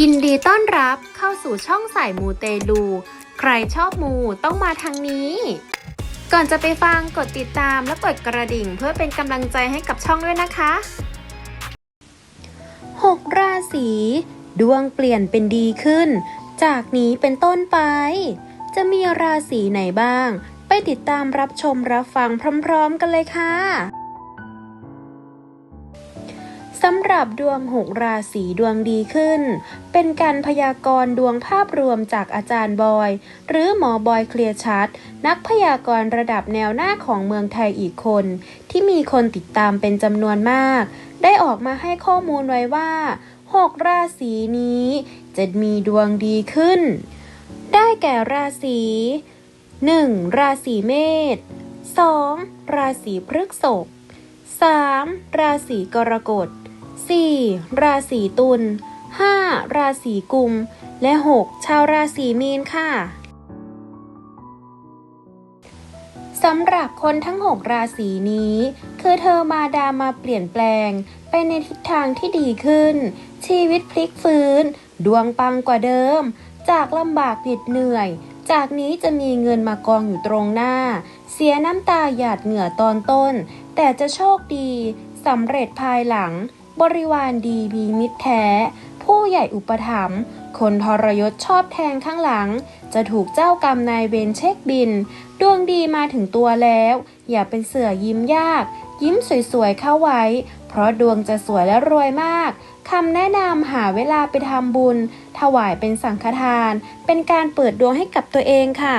ยินดีต้อนรับเข้าสู่ช่องสายมูเตลู ใครชอบมูต้องมาทางนี้ ก่อนจะไปฟังกดติดตามและกดกระดิ่งเพื่อเป็นกำลังใจให้กับช่องด้วยนะคะ 6 ราศีดวงเปลี่ยนเป็นดีขึ้น จากนี้เป็นต้นไป จะมีราศีไหนบ้าง ไปติดตามรับชมรับฟังพร้อม ๆ กันเลยค่ะ สำหรับดวงหกราศีดวงดีขึ้น เป็นการพยากรณ์ดวงภาพรวมจากอาจารย์บอย หรือหมอบอยเคลียร์ชัด นักพยากรณ์ระดับแนวหน้าของเมืองไทยอีกคน ที่มีคนติดตามเป็นจำนวนมาก ได้ออกมาให้ข้อมูลไว้ว่าหกราศีนี้ จะมีดวงดีขึ้น ได้แก่ราศี 1. ราศีเมษ 2. ราศีพฤกษภ 3. ราศีกรกฎ 4. ราศีตุล 5. ราศีกุม และ 6. ชาวราศีมีนค่ะสำหรับคนทั้ง 6 ราศีนี้ คือเธอมาดามาเปลี่ยนแปลง ไปในทิศทางที่ดีขึ้น ชีวิตพลิกฟื้น ดวงปังกว่าเดิม จากลำบากผิดเหนื่อย จากนี้จะมีเงินมากองอยู่ตรงหน้า เสียน้ำตาหยาดเหงื่อตอนต้น แต่จะโชคดีสำเร็จภายหลัง บริวารดีมีมิตรแท้ ผู้ใหญ่อุปถัมภ์คนทรยศชอบแทงข้างหลัง จะถูกเจ้ากรรมนายเวรเช็คบิน ดวงดีมาถึงตัวแล้ว อย่าเป็นเสือยิ้มยาก ยิ้มสวยๆเข้าไว้ เพราะดวงจะสวยและรวยมากคำแนะนำหาเวลาไปทำบุญ ถวายเป็นสังฆทาน เป็นการเปิดดวงให้กับตัวเองค่ะ